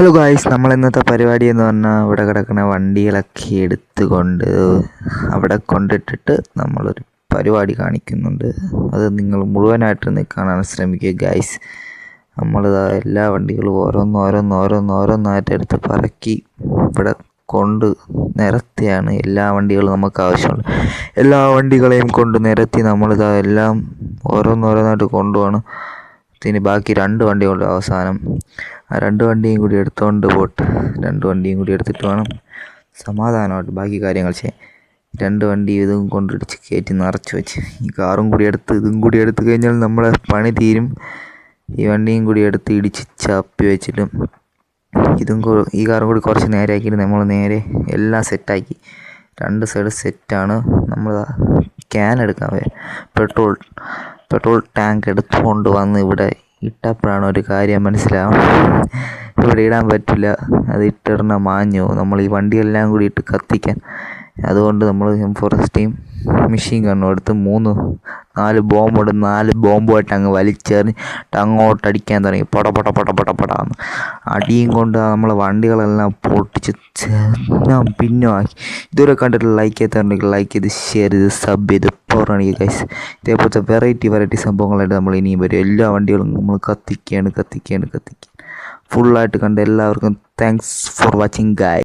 Hello guys നമ്മൾ ഇന്നത്തെ പരിപാടി എന്ന് പറഞ്ഞാൽ അവിടെ കിടക്കുന്ന വണ്ടികളൊക്കെ എടുത്തുകൊണ്ട് അവിടെ കൊണ്ടിട്ടിട്ട് നമ്മളൊരു പരിപാടി കാണിക്കുന്നുണ്ട്. അത് നിങ്ങൾ മുഴുവനായിട്ട് കാണാൻ ശ്രമിക്കുക ഗായ്സ് നമ്മൾ എല്ലാ വണ്ടികളും ഓരോന്ന് ഓരോന്ന് ഓരോന്ന് ഓരോന്നായിട്ട് എടുത്ത് പറക്കി ഇവിടെ കൊണ്ട് നിരത്തിയാണ് എല്ലാ വണ്ടികളും നമുക്ക് ആവശ്യമുള്ളത്. എല്ലാ വണ്ടികളെയും കൊണ്ട് നിരത്തി നമ്മളിതാ എല്ലാം ഓരോന്നോരോന്നായിട്ട് കൊണ്ടുപോകണം ഇനി ബാക്കി രണ്ട് വണ്ടിയുണ്ട് അവസാനം. ആ രണ്ട് വണ്ടിയും കൂടി എടുത്തുകൊണ്ട് പോട്ട് രണ്ട് വണ്ടിയും കൂടി എടുത്തിട്ട് വേണം സമാധാനമായിട്ട് ബാക്കി കാര്യങ്ങൾ ചെയ്യാൻ. രണ്ട് വണ്ടി ഇതും കൊണ്ടിടിച്ച് കയറ്റി നിറച്ച് വെച്ച്. ഈ കാറും കൂടി എടുത്ത് ഇതും കൂടി എടുത്തു കഴിഞ്ഞാൽ നമ്മളെ പണി തീരും. ഈ വണ്ടിയും കൂടി എടുത്ത് ഇടിച്ച് ചാപ്പി വെച്ചിട്ടും ഇതും ഈ കാറും കൂടി കുറച്ച് നേരെ ആക്കിയിട്ട് നമ്മൾ നേരെ എല്ലാം സെറ്റാക്കി. രണ്ട് സൈഡ് സെറ്റാണ്. നമ്മൾ ക്യാൻ എടുക്കാൻ പെട്രോൾ പെട്രോൾ ടാങ്ക് എടുത്തുകൊണ്ട് വന്ന് ഇവിടെ ഇട്ടപ്പോഴാണ് ഒരു കാര്യം മനസ്സിലാവും ഇവിടെ ഇടാൻ പറ്റില്ല. അത് ഇട്ടിടണ മാഞ്ഞു. നമ്മൾ ഈ വണ്ടിയെല്ലാം കൂടി ഇട്ട് കത്തിക്കാൻ. അതുകൊണ്ട് നമ്മൾ ഫോറസ്റ്റ് ടീം മെഷീൻ കണ്ണു എടുത്ത് മൂന്ന് നാല് ബോംബുണ്ട്. നാല് ബോംബുമായിട്ട് അങ്ങ് വലിച്ചെറിഞ്ഞിട്ട് അങ്ങോട്ട് അടിക്കാൻ തുടങ്ങി. പട പട പട പട പടാന്ന്. അടിയും കൊണ്ട് നമ്മളെ വണ്ടികളെല്ലാം പൊട്ടിച്ച് ഞാൻ പിന്നമാക്കി ഇതുവരെ കണ്ടിട്ട് ലൈക്ക് ചെയ്തിട്ടുണ്ടെങ്കിൽ ലൈക്ക് ചെയ്ത് ഷെയർ ചെയ്ത് സബ് ചെയ്ത് പോറാണെങ്കിൽ ഗൈസ് ഇതേപോലത്തെ വെറൈറ്റി വെറൈറ്റി സംഭവങ്ങളായിട്ട് നമ്മൾ ഇനിയും വരും. എല്ലാ വണ്ടികളും നമ്മൾ കത്തിക്കുകയാണ് കത്തിക്കുകയാണ് കത്തിക്കുക ഫുള്ളായിട്ട് കണ്ട് എല്ലാവർക്കും താങ്ക്സ് ഫോർ വാച്ചിങ് ഗായ്